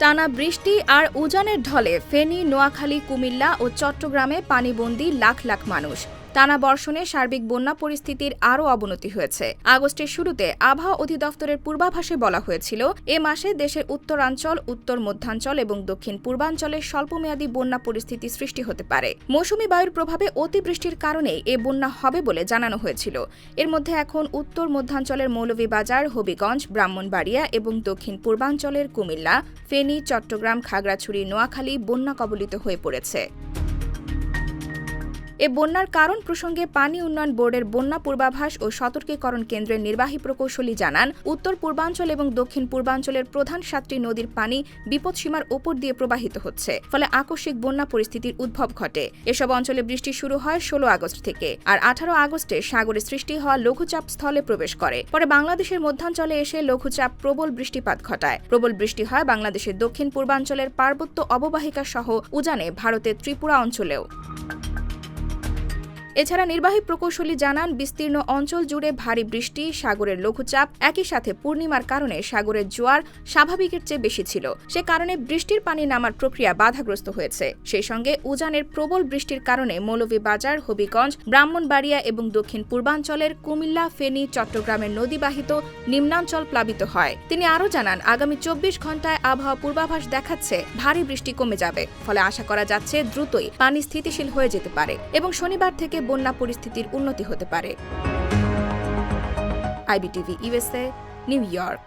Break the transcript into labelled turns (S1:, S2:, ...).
S1: টানা বৃষ্টি আর উজানের ঢলে ফেনী নোয়াখালী কুমিল্লা ও চট্টগ্রামে পানিবন্দী লাখ লাখ মানুষ। টানা বর্ষণে সার্বিক বন্যা পরিস্থিতির আরও অবনতি হয়েছে। আগস্টের শুরুতে আবহাওয়া অধিদপ্তরের পূর্বাভাসে বলা হয়েছিল, এ মাসে দেশের উত্তরাঞ্চল, উত্তর মধ্যাঞ্চল এবং দক্ষিণ পূর্বাঞ্চলে স্বল্পমেয়াদী বন্যা পরিস্থিতি সৃষ্টি হতে পারে। মৌসুমী বায়ুর প্রভাবে অতিবৃষ্টির কারণে এ বন্যা হবে বলে জানানো হয়েছিল। এর মধ্যে এখন উত্তর মধ্যাঞ্চলের মৌলভীবাজার, হবিগঞ্জ, ব্রাহ্মণবাড়িয়া এবং দক্ষিণ পূর্বাঞ্চলের কুমিল্লা, ফেনী, চট্টগ্রাম, খাগড়াছড়ি, নোয়াখালী বন্যা কবলিত হয়ে পড়েছে। এ বন্যার কারণ প্রসঙ্গে পানি উন্নয়ন বোর্ডের বন্যা পূর্বাভাস ও সতর্কীকরণ কেন্দ্রের নির্বাহী প্রকৌশলী জানান, উত্তর পূর্বাঞ্চল এবং দক্ষিণ পূর্বাঞ্চলের প্রধান সাতটি নদীর পানি বিপদসীমার ওপর দিয়ে প্রবাহিত হচ্ছে, ফলে আকস্মিক বন্যা পরিস্থিতির উদ্ভব ঘটে। এসব অঞ্চলে বৃষ্টি শুরু হয় ষোলো আগস্ট থেকে আর আঠারো আগস্টে সাগরে সৃষ্টি হওয়া লঘুচাপ স্থলে প্রবেশ করে। পরে বাংলাদেশের মধ্যাঞ্চলে এসে লঘুচাপ প্রবল বৃষ্টিপাত ঘটায়। প্রবল বৃষ্টি হয় বাংলাদেশের দক্ষিণ পূর্বাঞ্চলের পার্বত্য অববাহিকা সহ উজানে ভারতের ত্রিপুরা অঞ্চলেও। এছাড়া নির্বাহী প্রকৌশলী জানান, বিস্তীর্ণ অঞ্চল জুড়ে ভারী বৃষ্টি, সাগরের লঘুচাপ, একই সাথে পূর্ণিমার কারণে সাগরের জোয়ার স্বাভাবিকের চেয়ে বেশি ছিল। সে কারণে বৃষ্টির পানি নামার প্রক্রিয়া বাধাগ্রস্ত হয়েছে। সেই সঙ্গে উজানের প্রবল বৃষ্টির কারণে মৌলভীবাজার, হবিগঞ্জ, ব্রাহ্মণবাড়িয়া এবং দক্ষিণ পূর্বাঞ্চলের কুমিল্লা, ফেনী, চট্টগ্রামের নদীবাহিত নিম্নাঞ্চল প্লাবিত হয়। তিনি আরও জানান, আগামী চব্বিশ ঘন্টায় আবহাওয়া পূর্বাভাস দেখাচ্ছে ভারী বৃষ্টি কমে যাবে, ফলে আশা করা যাচ্ছে দ্রুতই পানি স্থিতিশীল হয়ে যেতে পারে। এবং শনিবার থেকে বন্যা পরিস্থিতির উন্নতি হতে পারে। IBTV USA New York.